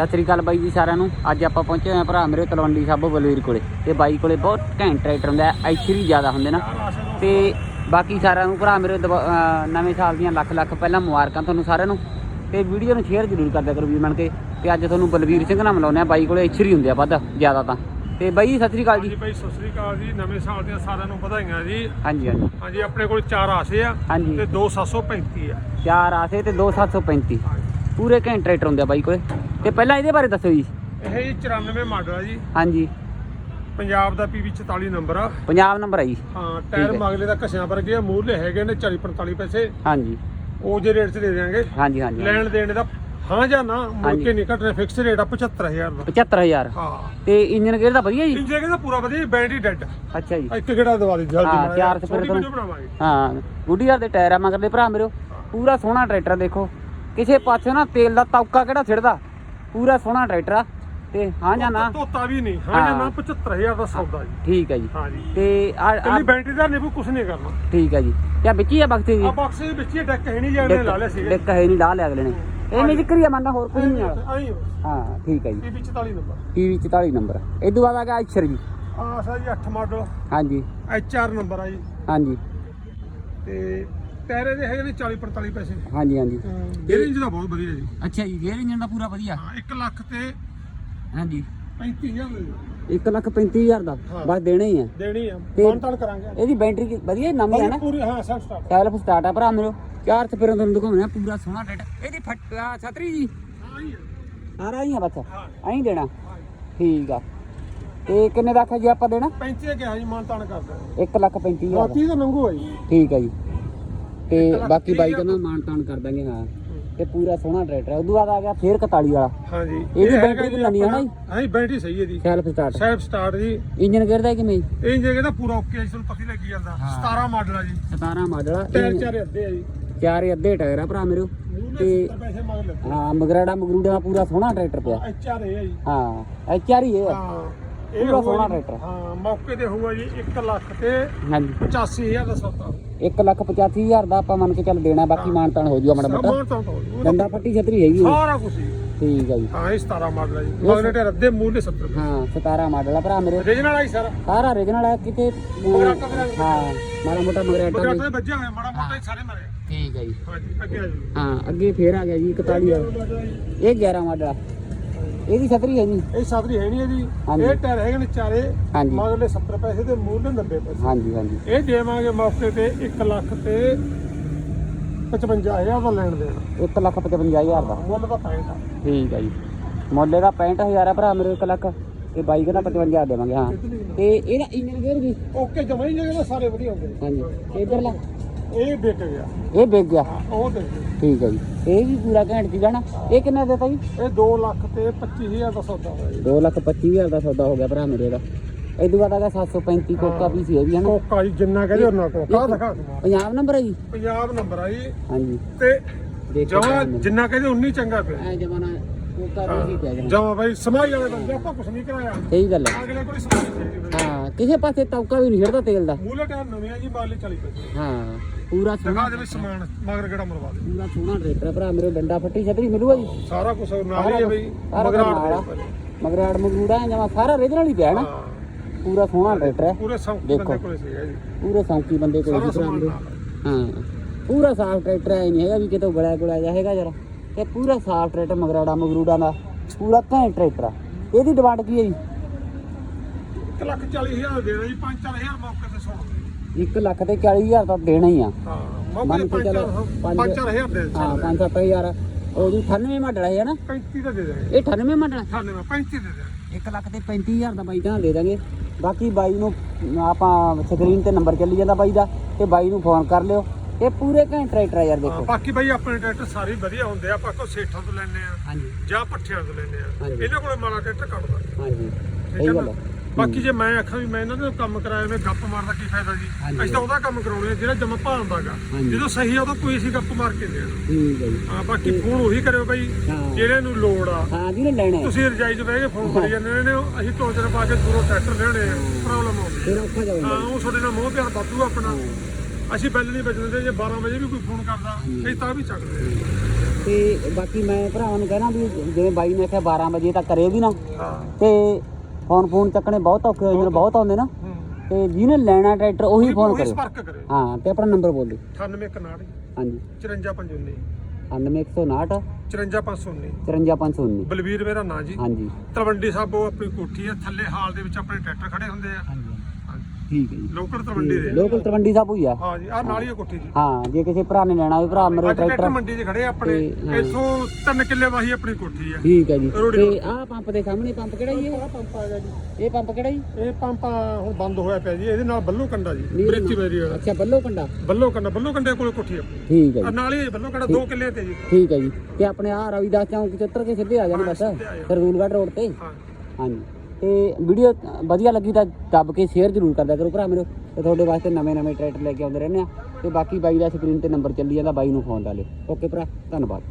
ਸਤਿ ਸ੍ਰੀ ਅਕਾਲ ਬਾਈ ਜੀ ਸਾਰਿਆਂ ਨੂੰ। ਅੱਜ ਆਪਾਂ ਪਹੁੰਚੇ ਹੋਏ ਹਾਂ ਭਰਾ ਮੇਰੇ ਤਲਵੰਡੀ ਸਾਬੋ ਬਲਵੀਰ ਕੋਲੇ। ਤੇ ਬਾਈ ਕੋਲੇ ਬਹੁਤ ਘੈਂਟ ਟਰੈਕਟਰ ਹੁੰਦਾ ਐਚਰੀ ਜ਼ਿਆਦਾ ਹੁੰਦੇ ਨਾ। ਤੇ ਬਾਕੀ ਸਾਰਿਆਂ ਨੂੰ ਭਰਾ ਮੇਰੇ ਨਵੇਂ ਸਾਲ ਦੀਆਂ ਲੱਖ ਲੱਖ ਪਹਿਲਾਂ ਮੁਬਾਰਕਾਂ ਤੁਹਾਨੂੰ ਸਾਰਿਆਂ ਨੂੰ। ਤੇ ਵੀਡੀਓ ਨੂੰ ਸ਼ੇਅਰ ਜ਼ਰੂਰ ਕਰਦਿਆ ਕਰੋ ਵੀਰ ਬਣ ਕੇ। ਤੇ ਅੱਜ ਤੁਹਾਨੂੰ ਬਲਵੀਰ ਸਿੰਘ ਨਾਲ ਮਿਲਾਉਂਦੇ ਆ ਬਾਈ ਕੋਲੇ ਐਚਰੀ ਹੁੰਦੇ ਆ ਵੱਧ ਜ਼ਿਆਦਾ ਤਾਂ। ਤੇ ਬਾਈ ਸਤਿ ਸ੍ਰੀ ਅਕਾਲ ਜੀ। ਭਾਈ ਸਤਿ ਸ੍ਰੀ ਅਕਾਲ ਜੀ। ਨਵੇਂ ਸਾਲ ਦੀਆਂ ਸਾਰਿਆਂ ਨੂੰ ਵਧਾਈਆਂ ਜੀ। ਹਾਂਜੀ ਹਾਂਜੀ। ਹਾਂਜੀ ਆਪਣੇ ਕੋਲ ਚਾਰ ਆਸੇ ਆ ਹਾਂਜੀ। ਤੇ 2735 ਆ। ਚਾਰ ਆਸੇ ਤੇ 2735 ਪੂਰੇ ਘੈਂਟ ਟਰੈਕਟਰ ਹੁੰਦੇ ਆ ਬਾਈ ਕੋਲੇ। ਤੇ ਪਹਿਲਾਂ ਇਹਦੇ ਬਾਰੇ ਦੱਸੋ ਜੀ। ਇਹ ਜੀ 94 ਮਾਡਲ ਆ ਜੀ। ਹਾਂਜੀ। ਪੰਜਾਬ ਦਾ PV 44 ਨੰਬਰ ਆ। ਪੰਜਾਬ ਨੰਬਰ ਹੈ ਜੀ। ਹਾਂ ਟਾਇਰ। ਮਗਲੇ ਦਾ ਘਸਿਆਂ ਵਰਗੇ ਆ ਮੂਹਰਲੇ ਹੈਗੇ ਨੇ 40 45 ਪੈਸੇ। ਹਾਂਜੀ। ਉਹ ਜੇ ਰੇਟ 'ਚ ਦੇ ਦਿਆਂਗੇ। ਹਾਂਜੀ ਹਾਂਜੀ ਲੈਣ ਦੇਣ ਦਾ ਹਾਂ ਜਾਂ ਨਾ ਮੁੜ। ਕੇ ਨਹੀਂ ਘਟਣਾ। ਫਿਕਸ ਰੇਟ ਆ 75000 ਦਾ। 75000 ਹਾਂ। ਤੇ ਇੰਜਨ ਗੇਅਰ ਦਾ ਵਧੀਆ ਜੀ? ਇੰਜੇ ਕਹਿੰਦਾ ਪੂਰਾ ਵਧੀਆ ਬੈਟਰੀ ਡੈਡ ਅੱਛਾ ਜੀ। ਇੱਕ ਕਿਹੜਾ ਦਵਾ ਦੀ ਜਲਦੀ ਹਾਂ, ਚਾਰ ਬਣਾਵਾਂਗੇ। ਹਾਂ ਗੁੱਡੀਅਰ ਦੇ ਟਾਇਰ ਆ ਮਗਰ ਦੇ ਭਰਾ ਮੇਰੇ। ਪੂਰਾ ਸੋਹਣਾ ਟਰੈਕਟਰ ਆ, ਦੇਖੋ। ਕਿਸੇ ਪਾਸੇ ਨਾ ਤੇਲ ਦਾ ਤੌਕਾ ਕਿਹੜਾ ਛਿੜਦਾ ਪੂਰਾ ਸੋਹਣਾ ਟਰੈਕਟਰ ਆ ਤੇ ਹਾਂ ਜਾਂ ਨਾ? ਧੋਤਾ ਵੀ ਨਹੀਂ। ਹਾਂ ਜਾਂ। ਨਾ 75000 ਦਾ ਸੌਦਾ ਜੀ। ਠੀਕ ਹੈ ਜੀ। ਹਾਂ ਜੀ। ਤੇ ਆ ਕੱਲੀ ਬੈਟਰੀ ਦਾ ਨਹੀਂ ਕੁਝ ਨਹੀਂ ਕਰਨਾ। ਠੀਕ ਹੈ ਜੀ। ਜਾਂ ਵਿੱਚ ਹੀ ਆ ਬਖਤੇ ਜੀ ਆ ਬਾਕਸ ਦੇ ਵਿੱਚ ਹੀ ਡੈਕ ਹੈ ਨਹੀਂ ਜਿਹੜੇ ਲਾ ਲਿਆ ਸੀਗਾ। ਡਿੱਕ ਹੈ ਨਹੀਂ ਲਾ ਲਿਆ ਅਗਲੇ ਨੇ। ਇਹ ਨਹੀਂ ਜ਼ਿਕਰ ਹੀ ਆ ਮੰਨਦਾ ਹੋਰ ਕੋਈ ਨਹੀਂ ਹਾਂ ਠੀਕ ਹੈ ਜੀ। ਇਹ ਵਿੱਚ 44 ਨੰਬਰ। TV 44 number. ਇਹ ਤੋਂ ਬਾਅਦ ਆ ਗਿਆ ਅਛਰ ਜੀ। ਆ ਸਾ ਜੀ 8 ਮਾਡਲ ਹਾਂਜੀ। ਐਚ ਆਰ ਨੰਬਰ ਆ ਜੀ। ਹਾਂਜੀ। ਤੇ ਟਾਇਰੇ ਦੇ ਹੈਗੇ ਨੇ 40 45 ਪੈਸੇ। ਹਾਂਜੀ ਹਾਂਜੀ। ਇਹ ਰੇਂਜ ਦਾ ਬਹੁਤ ਵਧੀਆ ਜੀ। ਅੱਛਾ ਜੀ ਗੇਅਰ ਇੰਜਨ ਦਾ ਪੂਰਾ ਵਧੀਆ? ਹਾਂ 1 ਲੱਖ ਤੇ ਹਾਂਜੀ। 35000 ਦੇ 1 ਲੱਖ 35000 ਦਾ? ਹਾਂ। ਬਸ ਦੇਣਾ ਹੀ ਆ। ਦੇਣੀ ਆ। ਤੇ- ਮਾਨਤਾਲ ਕਰਾਂਗੇ ਇਹਦੀ ਬੈਟਰੀ ਵਧੀਆ ਨਵੀਂ ਹੈ ਨਾ? ਪੂਰੀ ਹਾਂ ਸੈਲਫ ਸਟਾਰਟ ਸੈਲਫ ਸਟਾਰਟ ਆ ਭਰਾ ਮੇਰੇ। ਚਾਰ ਸਪੇਰਾਂ ਤੁਹਾਨੂੰ ਦਿਖਾਉਣਾ ਪੂਰਾ ਸੋਹਣਾ ਟਰੈਕਟਰ ਇਹਦੀ ਫਟ ਆਹ ਛਤਰੀ ਜੀ। ਹਾਂ ਹੀ ਆ। ਸਾਰਾ ਹੀ ਆ ਬਸ। ਹਾਂ। ਐਂ ਦੇਣਾ। ਹਾਂ ਠੀਕ ਆ। ਤੇ ਕਿੰਨੇ ਦਾ ਆਖਿਆ ਜੀ ਆਪਾਂ ਦੇਣਾ? 35 ਕਿਹਾ ਜੀ ਮਾਨਤਾਨ ਕਰਦਾ 1 ਲੱਖ 35000 ਦਾ। ਬਾਕੀ ਤਾਂ ਮੰਗੂ ਆ ਜੀ। ਠੀਕ ਆ ਜੀ। ਤੇ ਬਾਕੀ ਬਾਈ ਕਹਿੰਦਾ ਮਾਨ ਤਾਨ ਕਰ ਦਾਂਗੇ ਹਾਂ। ਤੇ ਪੂਰਾ ਸੋਹਣਾ ਟਰੈਕਟਰ ਆ। ਉਦੋਂ ਬਾਅਦ ਆ ਗਿਆ ਫੇਰ 41 ਵਾਲਾ। ਹਾਂ ਜੀ ਇਹਦੀ ਬੈਟਰੀ ਵੀ ਨਵੀਂ ਆ ਨਾ ਹਾਂ ਜੀ ਬੈਟਰੀ ਸਹੀ ਹੈ ਜੀ। ਸੈਲਫ ਸੈਲਫ ਸਟਾਰਟ ਸਟਾਰਟ ਜੀ। ਇੰਜਨ ਗੇਅਰ ਦਾ ਕਿਵੇਂ? ਜੀ? ਜੇ ਕਹਿੰਦਾ ਪੂਰਾ ਓਕੇ ਤੁਹਾਨੂੰ ਪਤਾ ਹੀ ਲੱਗੀ ਜਾਂਦਾ। ਹਾਂ। 17 ਮਾਡਲ ਆ ਜੀ। 17 ਮਾਡਲ ਆ। ਟਾਇਰ ਚਾਰੇ ਅੱਧੇ ਆ ਜੀ। ਚਾਰੇ ਅੱਧੇ ਟਾਇਰ ਆ ਭਰਾ ਮੇਰੇ। ਤੇ 70 ਪੈਸੇ ਮੰਗ ਲੈਂਦੇ ਹਾਂ ਮਗਰਾੜਾ ਮਗਰੂੜਾ ਪੂਰਾ ਸੋਹਣਾ ਟਰੈਕਟਰ ਪਿਆ। ਐਚ ਆਰ ਹੈ ਜੀ। ਹਾਂ ਐਚ ਆਰ ਹੀ ਆ। ਹਾਂ। ਪੂਰਾ ਹੋਊਗਾ ਸੋਹਣਾ ਜੀ- ਟਰੈਕਟਰ। ਹਾਂ। ਮੌਕੇ ਤੇ ਹੋਊਗਾ ਜੀ 1 ਲੱਖ ਤੇ ਹਾਂਜੀ। 85000 ਦਾ ਸੌਦਾ। 1 ਲੱਖ 85000 ਦਾ ਆਪਾਂ ਮੰਨ ਕੇ ਚੱਲ ਦੇਣਾ ਬਾਕੀ ਮਾਨ ਤਾਨ ਹੋ ਜੂਗਾ ਮਾੜਾ ਮੋਟਾ। ਸਮਾਨ ਤਾਂ ਹੋਊਗਾ। ਡੰਡਾ ਫੱਟੀ ਛਤਰੀ ਹੈਗੀ ਹੈ। ਸਾਰਾ ਕੁਝ ਜੀ। ਠੀਕ ਆ ਜੀ। ਹਾਂ ਇਹ 17 ਮਾਡਲ ਆ ਜੀ। ਮਗਨੇ ਤੇ ਰੱਦੇ ਮੂਲੇ 70 ਰੁਪਏ ਹਾਂ 17 ਮਾਡਲ ਆ ਭਰਾ ਮੇਰੇ। ਰੀਜਨਲ ਆਈ ਸਰ। ਸਾਰਾ ਰੀਜਨਲ ਹੈ ਕਿਤੇ ਅਮ, ਮਗਰਾਟਾ ਮਗਰਾਟਾ। ਹਾਂ ਮਾੜਾ ਮੋਟਾ ਮਗਰਾਟਾ ਮਗਰ ਵੀ ਤੇ ਵੱਜਿਆ ਹੋਇਆ ਮਾੜਾ ਮੋਟਾ ਹੀ ਸਾਰੇ ਮਰੇ। ਠੀਕ ਹੈ ਜੀ। ਹਾਂ ਜੀ ਅੱਗੇ ਆ ਜੀ। ਹਾਂ ਅੱਗੇ ਫੇਰ ਆ ਗਿਆ ਜੀ 41 ਵਾਲਾ ਇਹ 11 ਮਾਡਲ ਆ। ਇਹਦੀ ਛਤਰੀ ਹੈ ਨਹੀਂ। ਇਹ ਸਾਦਰੀ ਹੈ ਨਹੀਂ ਹਾਂਜੀ। ਇਹ ਟਾਇਰ ਹੈਗੇ ਨੇ ਚਾਰੇ ਹਾਂਜੀ। ਮਗਲੇ 70 ਪੈਸੇ ਤੇ ਮੂਲੇ 90 ਪੈਸੇ। ਹਾਂਜੀ ਹਾਂਜੀ। ਇਹ ਦੇਵਾਂਗੇ ਮੌਕੇ ਤੇ 1 ਲੱਖ ਤੇ 55000 ਦਾ ਲੈਣ ਦੇਣਾ। 1 ਲੱਖ 55000 ਦਾ। ਮੁੱਲ ਦਾ 65 ਆ। ਠੀਕ ਹੈ ਜੀ। ਮੁੱਲ ਇਹਦਾ 65000 ਆ ਭਰਾ ਮੇਰੇ 1 ਲੱਖ। ਤੇ ਬਾਈ ਕਹਿੰਦਾ 55 ਦੇਵਾਂਗੇ ਹਾਂ। ਤੇ ਇਹਦਾ ਇੰਜਨ ਗੇਅਰ ਵੀ ਓਕੇ ਜਮਾ ਹੀ ਜਿਹੜੇ ਸਾਰੇ ਵਧੀਆ ਹੁੰਦੇ ਨੇ। ਹਾਂਜੀ। ਇਧਰਲਾ। ਇਹ ਵਿਕ ਗਿਆ। ਇਹ ਵਿਕ ਗਿਆ? ਉਹ ਦੇ ਦਿਓ। ਠੀਕ ਹੈ ਜੀ। ਇਹ ਵੀ ਪੂਰਾ ਘੈਂਟ ਨਾ। ਇਹ ਕਿੰਨਾ ਦੇਤਾ ਜੀ? ਇਹ 2 ਲੱਖ ਤੇ 25000 ਦਾ ਸੌਦਾ ਹੋਇਆ ਜੀ। 2 ਲੱਖ 25000 ਦਾ ਸੌਦਾ ਹੋ ਗਿਆ ਭਰਾ ਮੇਰੇ ਦਾ। ਇਦੋਂ ਬਾਅਦ ਆ ਗਿਆ 735 ਕੋਕਾ ਵੀ ਸੀ ਇਹ ਵੀ ਹੈ ਨਾ? ਕੋਕਾ ਜੀ ਜਿੰਨਾ ਕਹਦੇ ਉਹਨਾਂ ਕੋਕਾ ਦਿਖਾ ਦੂੰਗਾ ਪੰਜਾਬ ਨੰਬਰ ਹੈ ਜੀ? ਪੰਜਾਬ ਨੰਬਰ ਆ ਜੀ। ਹਾਂਜੀ। ਤੇ ਦੇਖੋ ਜਮਾ ਜਿੰਨਾ ਕਹਦੇ ਉਨੀ ਚੰਗਾ ਪਿਆ। ਐ ਜਮਾਨਾ ਕੋਕਾ ਵੀ ਪਿਆ ਜਮਾ ਜਮਾ ਬਾਈ ਸਮਾਈ ਵਾਲੇ ਬੰਦੇ ਆਪਾਂ ਕੁਛ ਨਹੀਂ ਕਰਾਇਆ। ਸਹੀ ਗੱਲ ਹੈ। ਅਗਲੇ ਕੋਲ ਸਮਾਈ ਚਾਹੀਦੀ ਹਾਂ ਕਿਸੇ ਪਾਸੇ ਤੌਕਾ ਵੀ ਨਹੀਂ ਛੱਡਦਾ ਤੇਲ ਦਾ। ਮੂਲੇ ਟਾਇਰ ਨਵੇਂ ਆ ਜੀ ਮਾਲੇ 40 ਪੈਸੇ ਹਾਂ ਪੂਰਾ ਸੋਹਣਾ ਦੇ ਵੀ ਸਮਾਨ ਮਗਰ ਗੜਾ ਮਰਵਾ ਦੇ ਪੂਰਾ ਸੋਹਣਾ ਟਰੈਕਟਰ ਆ ਭਰਾ ਮੇਰੇ ਡੰਡਾ ਫੱਟੀ ਛਤਰੀ ਮਿਲੂਗਾ ਜੀ? ਸਾਰਾ ਕੁਝ ਨਾਲ ਹੀ ਹੈ ਬਈ ਸਾਰਾ ਕੁਛ ਨਾਲ ਆ। ਦੇ ਮਗਰਾੜ ਮਗਰੂੜਾ ਜਮਾ ਸਾਰਾ ਰੀਜਨਲ ਹੀ ਪਿਆ ਨਾ? ਪੂਰਾ ਸੋਹਣਾ ਟਰੈਕਟਰ ਹੈ। ਪੂਰੇ ਸੌਂਕੀ ਦੇਖੋ। ਬੰਦੇ ਕੋਲੇ ਸੀਗਾ ਜੀ। ਪੂਰੇ ਸੌਂਕੀ ਬੰਦੇ ਕੋਲ ਸਾਰਾ ਜੀ ਭਰਾ ਸਮਾਨ ਮੇਰੇ। ਨਾਲ। ਹਾਂ। ਪੂਰਾ ਸਾਫ਼ ਟਰੈਕਟਰ ਹੈ ਨਹੀਂ ਹੈਗਾ ਵੀ ਕਿਤੋਂ ਗਲਿਆ ਗੁਲਿਆ ਜਾ ਹੈਗਾ ਜਰਾ। ਇਹ ਪੂਰਾ ਸਾਫ਼ ਟਰੈਕਟਰ ਮਗਰਾੜਾ ਮਗਰੂੜਾ ਦਾ ਪੂਰਾ ਘੈਂਟ ਟਰੈਕਟਰ ਆ। ਇਹਦੀ ਡਿਮਾਂਡ ਕੀ ਹੈ ਜੀ? 1 ਲੱਖ 40000 ਦੇਣਾ ਜੀ 5-4000 ਮੌਕੇ ਤੇ ਸੁਣ 1 ਲੱਖ ਤੇ 40000 ਤਾਂ ਦੇਣਾ ਹੀ ਆ। ਹਾਂ ਮੰਨ ਮੌਕੇ ਕੇ ਤੇ ਚੱਲੋ, ਪੰਜ- 5-4000 ਦੇ ਹਾਂ 5-7000 ਉਹ ਜੀ 98 ਮਾਡਲ ਹੈ ਨਾ? 35 ਦਾ ਦੇ ਦੇਗੇ ਇਹ 98 ਮਾਡਲ? 98 35 ਦੇ ਦੇ 1 ਲੱਖ ਤੇ 35000 ਦਾ ਬਾਈ ਤਾਂ ਦੇ ਦਾਂਗੇ ਬਾਕੀ ਬਾਈ ਨੂੰ ਆਪਾਂ ਸਕਰੀਨ ਤੇ ਨੰਬਰ ਚੱਲੀ ਜਾਂਦਾ ਬਾਈ ਦਾ ਤੇ ਬਾਈ ਨੂੰ ਫੋਨ ਕਰ ਲਿਓ। ਇਹ ਪੂਰੇ ਘੈਂਟ ਟਰੈਕਟਰ ਆ ਯਾਰ ਦੇਖੋ। ਬਾਕੀ ਬਾਈ ਆਪਣੇ ਟਰੈਕਟਰ ਸਾਰੇ ਵਧੀਆ ਹੁੰਦੇ ਆ ਆਪਾਂ ਕੋ ਸੇਠਾਂ ਤੋਂ ਲੈਣੇ ਆ ਹਾਂਜੀ। ਜਾਂ ਪੱਠਿਆਂ ਤੋਂ ਲੈਣੇ ਆ। ਇਹਨਾਂ ਕੋਲੇ ਮਾੜਾ ਟਰੈਕਟਰ ਕੱਢਦਾ ਹਾਂਜੀ। ਸਹੀ ਗੱਲ ਨਾ ਬਾਕੀ ਜੇ ਮੈਂ ਆਖਾਂ ਵੀ ਮੈਂ ਇਹਨਾਂ ਦੇ ਕੰਮ ਕਰਾਇਆ ਮੈਂ ਗੱਪ ਮਾਰਦਾ ਕੀ ਫਾਇਦਾ ਜੀ। ਅਸੀਂ ਤਾਂ ਉਹਦਾ ਕੰਮ ਕਰਾਉਣੇ ਆ ਜਿਹੜਾ ਜਮਾ ਭਾਲਦਾਗਾ। ਜਦੋਂ ਸਹੀ ਆ ਉਹਦਾ ਕੋਈ ਅਸੀਂ ਗੱਪ ਮਾਰ ਕੇ ਦੇਣਾ। ਠੀਕ ਹੈ ਜੀ। ਹਾਂ ਬਾਕੀ ਫੋਨ ਉਹੀ ਕਰਿਓ ਬਾਈ। ਜਿਹੜੇ ਨੂੰ ਲੋੜ ਆ। ਹਾਂ ਜਿਹਨੇ ਲੈਣਾ ਤੁਸੀਂ ਰਜਾਈ 'ਚ ਬਹਿ ਕੇ ਫੋਨ ਕਰੀ ਜਾਂਦੇ ਨੇ ਅਸੀਂ ਟੋਚਰ ਪਾ ਕੇ ਦੂਰੋਂ ਟਰੈਕਟਰ ਲੈਣੇ ਆ ਪ੍ਰੋਬਲਮ ਆਉਂਦੀ ਹਾਂ ਉਹ ਤੁਹਾਡੇ ਨਾਲ ਮੋਹ ਪਿਆਰ ਵਾਧੂ ਆਪਣਾ। ਅਸੀਂ ਬੈਲ ਨਹੀਂ ਵੱਜਣ ਦੇ ਜੇ 12 ਵਜੇ ਵੀ ਕੋਈ ਫੋਨ ਕਰਦਾ ਅਸੀਂ ਤਾਂ ਵੀ ਚੱਕਦੇ ਤੇ ਬਾਕੀ ਮੈਂ ਭਰਾਵਾਂ ਨੂੰ ਕਹਿਣਾ ਵੀ ਜਿਵੇਂ ਬਾਈ ਨੇ ਆਖਿਆ 12 ਵਜੇ ਤੱਕ ਕਰੇ ਵੀ ਨਾ ਹਾਂ। ਤੇ ਫੋਨ ਫੋਨ ਚੱਕਣੇ ਬਹੁਤ ਔਖੇ ਹੋਏ ਨੇ ਬਹੁਤ ਆਉਂਦੇ ਨਾ ਹੂੰ। ਤੇ ਜਿਹਨੇ ਲੈਣਾ ਟਰੈਕਟਰ ਉਹੀ ਫੋਨ ਕਰੇ। ਹਾਂ ਤੇ ਆਪਣਾ ਨੰਬਰ ਬੋਲ ਦਿਓ 98 ਹਾਂਜੀ। 54519 9159 54519 54519 ਬਲਵੀਰ ਮੇਰਾ ਨਾਂ ਜੀ। ਹਾਂਜੀ। ਤਲਵੰਡੀ ਸਾਹਿਬ ਉਹ ਆਪਣੀ ਕੋਠੀ ਹੈ ਥੱਲੇ ਹਾਲ ਦੇ ਵਿੱਚ ਆਪਣੇ ਟਰੈਕਟਰ ਖੜੇ ਹੁੰਦੇ ਆ। ਠੀਕ ਹੈ ਜੀ। ਲੋਕਲ ਤਲਵੰਡੀ ਦੇ। ਲੋਕਲ ਤਲਵੰਡੀ ਸਾਹਿਬ ਹੋਈ ਆ। ਹਾਂ ਜੀ ਆ ਨਾਲ ਹੀ ਹੈ ਕੋਠੀ ਜੀ। ਹਾਂ ਜੇ ਕਿਸੇ ਭਰਾ ਨੇ ਲੈਣਾ ਹੋਵੇ ਭਰਾ ਮੇਰੇ ਅੱਜ ਟਰੈਕਟਰ ਟਰੈਕਟਰ। ਮੰਡੀ 'ਚ ਖੜੇ ਆ ਆਪਣੇ। ਤੇ, ਹਾਂ। ਇੱਥੋਂ 3 ਕਿੱਲੇ ਵਾਹੀ ਆਪਣੀ ਕੋਠੀ ਹੈ ਠੀਕ ਹੈ ਜੀ। ਰੋੜੀ ਤੇ ਆਹ ਪੰਪ ਦੇ ਸਾਹਮਣੇ ਪੰਪ ਕਿਹੜਾ ਜੀ ਆਹ ਪੰਪ ਆ ਗਿਆ ਜੀ। ਇਹ ਇਹ ਪੰਪ ਕਿਹੜਾ ਜੀ? ਇਹ ਪੰਪ ਆ ਹੁਣ ਬੰਦ ਹੋਇਆ ਪਿਆ ਜੀ। ਇਹਦੇ ਨਾਲ ਬੱਲੋ ਕੰਡਾ ਜੀ ਨੀਰ ਬ੍ਰਿਤੀ ਬੈਰੀ ਵਾਲਾ। ਅੱਛਾ ਬੱਲੋ ਕੰਡਾ। ਬੱਲੋ ਕੰਡਾ ਬੱਲੋ ਕੰਡੇ ਕੋਲ ਕੋਠੀ ਆਪਣੀ ਠੀਕ ਹੈ ਆ ਜੀ। ਨਾਲ ਹੀ ਬੱਲੋ ਕੰਡਾ 2 ਕਿੱਲੇ ਤੇ ਜੀ। ਠੀਕ ਹੈ ਜੀ। ਤੇ ਆਪਣੇ ਆ ਰਵੀਦਾਸ ਚੌਂਕ ਚ ਉੱਤਰ ਕੇ ਸਿੱਧੇ ਆ ਜਾਣਾ ਬਸ। ਰੂਲਗੜ੍ਹ ਰੋਡ ਤੇ। ਹਾਂ। ਹਾਂਜੀ। ਤੇ ਵੀਡੀਓ ਵਧੀਆ ਲੱਗੀ ਤਾਂ ਦੱਬ ਕੇ ਸ਼ੇਅਰ ਜ਼ਰੂਰ ਕਰਦਾ ਕਰੋ ਭਰਾ ਮੇਰੇ ਤੇ ਤੁਹਾਡੇ ਵਾਸਤੇ ਨਵੇਂ ਨਵੇਂ ਟਰੈਕਟਰ ਲੈ ਕੇ ਆਉਂਦੇ ਰਹਿੰਦੇ ਆ। ਤੇ ਬਾਕੀ ਬਾਈ ਦਾ ਸਕਰੀਨ ਤੇ ਨੰਬਰ ਚੱਲੀ ਜਾਂਦਾ, ਬਾਈ ਨੂੰ ਫੋਨ ਲਾ ਲਿਓ। ਓਕੇ ਭਰਾ, ਧੰਨਵਾਦ।